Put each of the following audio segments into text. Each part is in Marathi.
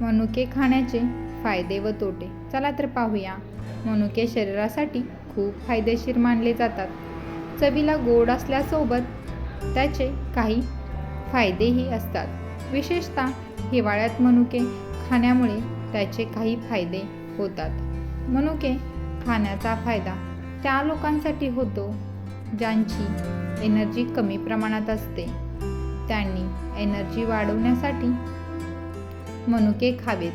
मनुके खाण्याचे फायदे व तोटे. चला तर पाहूया. मनुके शरीरासाठी खूप फायदेशीर मानले जातात. चवीला गोड असल्यासोबत त्याचे काही फायदेही असतात. विशेषतः हिवाळ्यात मनुके खाण्यामुळे त्याचे काही फायदे होतात. मनुके खाण्याचा फायदा त्या लोकांसाठी होतो ज्यांची एनर्जी कमी प्रमाणात असते. त्यांनी एनर्जी वाढवण्यासाठी मनुके खावेत.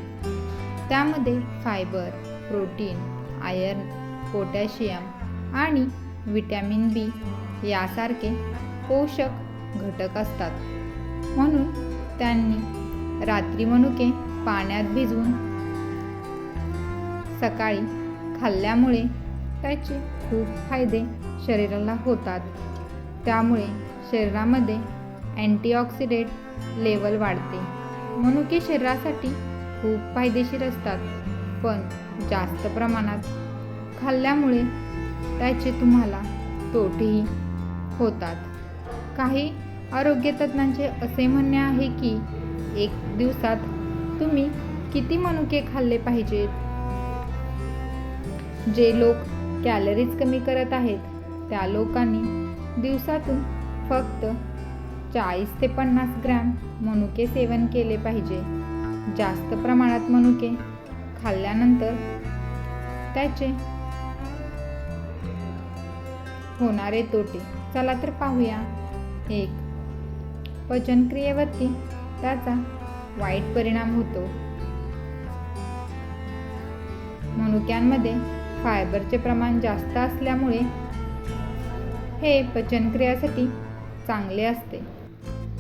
त्यामध्ये फायबर प्रोटीन आयर्न पोटॅशियम आणि विटॅमिन बी यासारखे पोषक घटक असतात. म्हणून त्यांनी रात्री मनुके पाण्यात भिजवून सकाळी खाल्ल्यामुळे त्याचे खूप फायदे शरीराला होतात. त्यामुळे शरीरामध्ये अँटीऑक्सिडेंट लेवल वाढते. मनुके शरीरासाठी खूप फायदेशीर असतात पण जास्त प्रमाणात खाल्ल्यामुळे त्याचे तुम्हाला तोटेही होतात. काही आरोग्य तज्ज्ञांचे असे म्हणणे आहे की एक दिवसात तुम्ही किती मनुके खाल्ले पाहिजेत? जे लोक कॅलरीज कमी करत आहेत त्या लोकांनी दिवसातून फक्त चाळीस ते पन्नास ग्रॅम मनुके सेवन केले पाहिजे. जास्त प्रमाणात मनुके खाल्ल्यानंतर त्याचे होणारे तोटे. चला तर पाहूया. एक पचनक्रियेवरती त्याचा वाईट परिणाम होतो. मनुक्यांमध्ये फायबरचे प्रमाण जास्त असल्यामुळे हे पचनक्रियासाठी चांगले असते.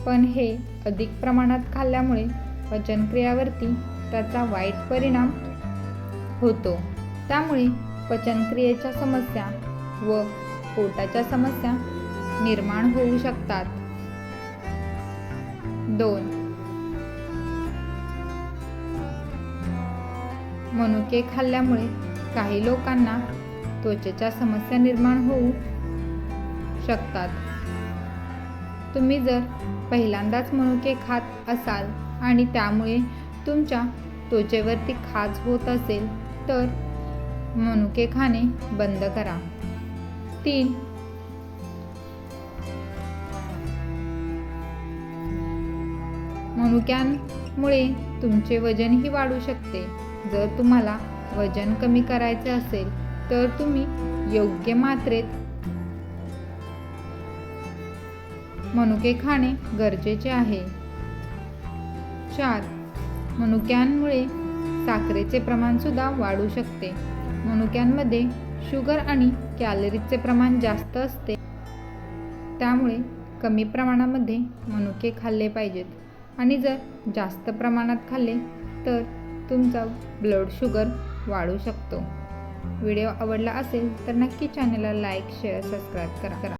पण हे अधिक प्रमाणात खाल्ल्यामुळे पचनक्रियावरती त्याचा वाईट परिणाम होतो. त्यामुळे पचनक्रियेच्या समस्या व पोटाच्या समस्या निर्माण होऊ शकतात. दोन. मनुके खाल्ल्यामुळे काही लोकांना त्वचेच्या समस्या निर्माण होऊ शकतात. तुम्ही जर पहिल्यांदाच मनुके खात असाल आणि त्यामुळे तुमच्या त्वचेवरती खाज होत असेल तर मनुके खाणे बंद करा. तीन. मनुक्यांमुळे तुमचे वजनही वाढू शकते. जर तुम्हाला वजन कमी करायचे असेल तर तुम्ही योग्य मात्रेत मनुके खाणे गरजेचे आहे. चार. मनुक्यांमुळे साखरेचे प्रमाण सुद्धा वाढू शकते. मनुक्यांमध्ये शुगर आणि कॅलरीजचे प्रमाण जास्त असते. त्यामुळे कमी प्रमाणामध्ये मनुके खाल्ले पाहिजेत. आणि जर जास्त प्रमाणात खाल्ले तर तुमचा ब्लड शुगर वाढू शकतो. व्हिडिओ आवडला असेल तर नक्की चॅनलला लाईक शेअर सबस्क्राईब करा. करा